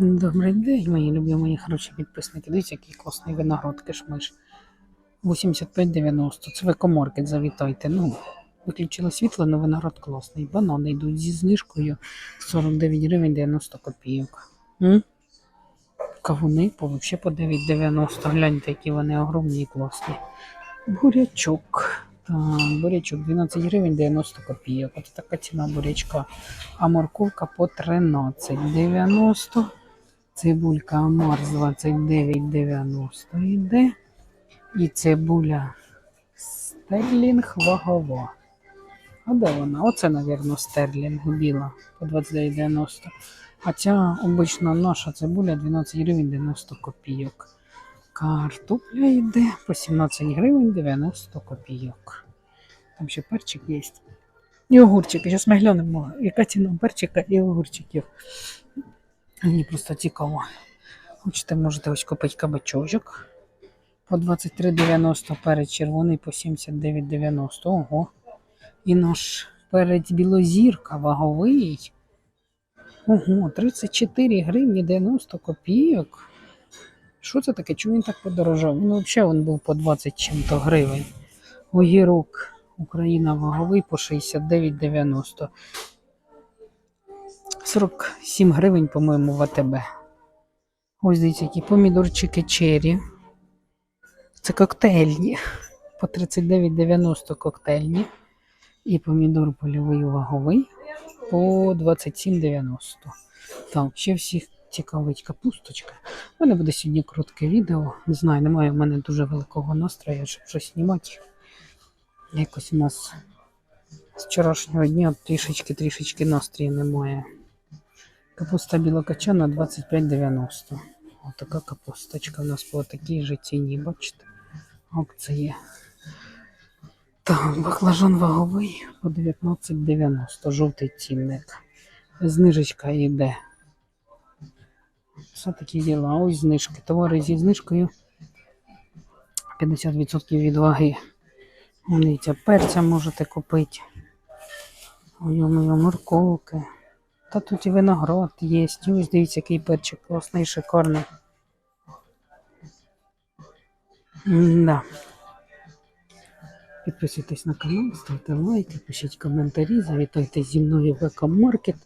Добрий день, мої любі, мої хороші підписники. Дивіться, який класний виноград кишмиш. 85,90. Це в екомаркет завітайте. Ну, виключили світло, але виноград класний. Банани йдуть зі знижкою 49 гривень 90 копійок. Кавуни по вообще по 9,90. Гляньте, які вони огромні і класні. Бурячок. Бурячок 12 гривень 90 копійок. От така ціна бурячка. А морковка по 13,90. Цибулька Амарс 29,90 йде. І цибуля стерлінг вагова. А де вона? Оце, мабуть, стерлінг біла по 29,90. А ця обична наша цибуля 12 гривень 90 копійок. Картопля йде по 17 гривень 90 копійок. Там ще перчик є. І огурчики. Зараз ми глянемо, яка ціна перчика і огурчиків. Мені просто цікаво. Хочете, можете ось купити кабачочок по 23,90, перець червоний по 79,90. Ого. І наш перець білозірка ваговий. Ого, 34 гривні 90 копійок. Що це таке? Чому він так подорожав? Ну, взагалі він був по 20 чим-то гривень. Огірок Україна ваговий по 69,90. 47 гривень, по-моєму, в АТБ. Ось дивіться, які помідорчики чері. Це коктейльні. По 39,90 коктейльні. І помідор польовий ваговий по 27,90. Так, ще всіх цікавить капусточка. У мене буде сьогодні коротке відео. Не знаю, немає в мене дуже великого настрою, щоб щось знімати. Якось у нас з вчорашнього дня трішечки-трішечки настрою немає. Капуста білокачана 25,90. Отака капусточка у нас по такій же ціні, бачите? Акції. Так, баклажан ваговий по 19,90. Жовтий цінник. Знижечка йде. Все такі діла. Ось знижки. Товари зі знижкою 50% від ваги. Дивіться, перця можете купити. Ой, морковки. Та тут і виноград є. І Ось дивіться, який перчик класний, шикарний. Да. Підписуйтесь на канал, ставте лайки, пишіть коментарі, завітайте зі мною в екомаркет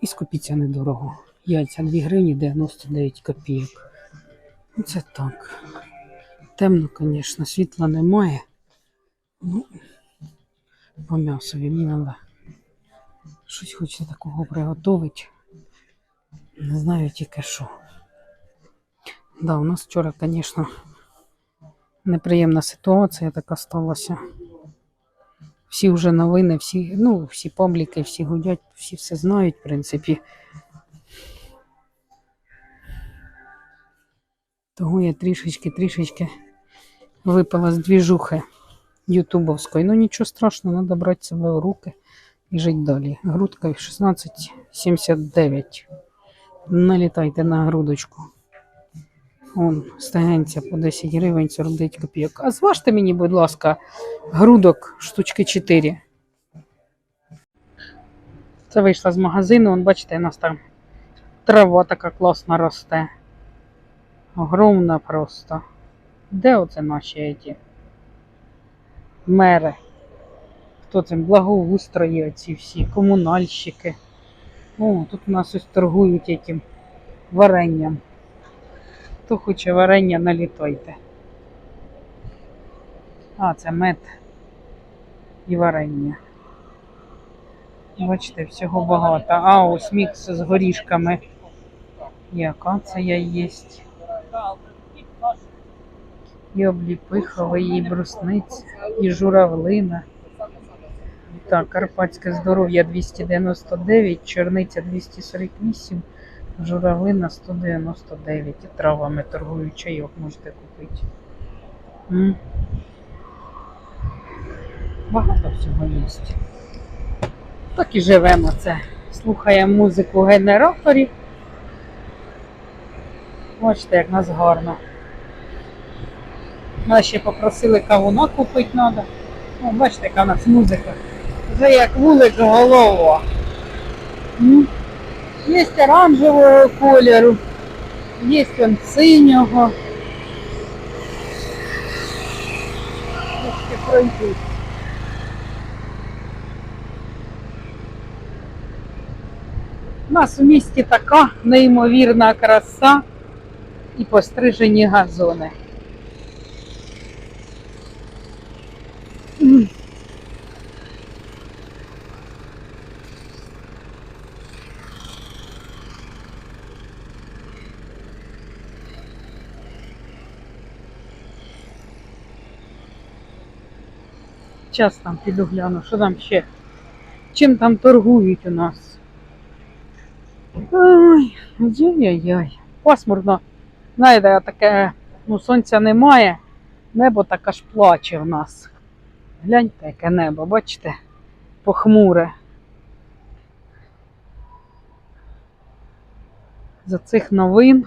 і скупіться недорого. Яйця 2 гривні 99 копійок. Ну це так. Темно, звісно, світла немає. Ну, по м'ясові мені треба щось хочеться такого приготувати. Не знаю тільки що. Да, у нас вчора, звісно, неприємна ситуація така сталася. Всі вже новини, всі, ну, всі пабліки, всі гудять, всі все знають, в принципі. Того я трішечки-трішечки випала з двіжухи ютубовської. Ну нічого страшного, треба брати себе в руки і жити далі. Грудка 16,79. Налітайте на грудочку. Вон, стегенця по 10 гривень 49 копійок. А зважте мені, будь ласка, грудок штучки 4. Це вийшла з магазину, вон, бачите, у нас там трава така класна росте. Огромна просто. Де оце наші ці мери? Хто це? Благоустрої оці всі, комунальщики. О, тут у нас ось торгують яким варенням. Хто хоче варення, налітайте. А, це мед і варення. Бачите, всього багато. А, ось мікс з горішками. І акація є. І обліпихова, і брусниця, і журавлина. Так, Карпатське здоров'я 299, чорниця 248, журавлина 199. І травами торгую чайок можете купити. М. Багато всього є. Так і живемо це. Слухаємо музику генераторів. Бачите, як нас гарно. Нас ще попросили кавуна купити треба. Бачите, яка у нас музика. Вже як вулик голова. Є оранжевого кольору, є он синього. У нас у місті така неймовірна краса і пострижені газони. М. Час там піду гляну, що там ще. Чим там торгують у нас? Ой, ой-ой-ой. Пасмурно. Знаєте, таке, ну, сонця немає, небо так аж плаче в нас. Гляньте, яке небо, бачите? Похмуре. За цих новин.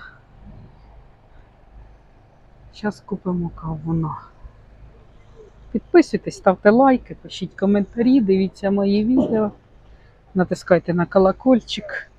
Зараз купимо кавуна. Підписуйтесь, ставте лайки, пишіть коментарі, дивіться мої відео, натискайте на колокольчик.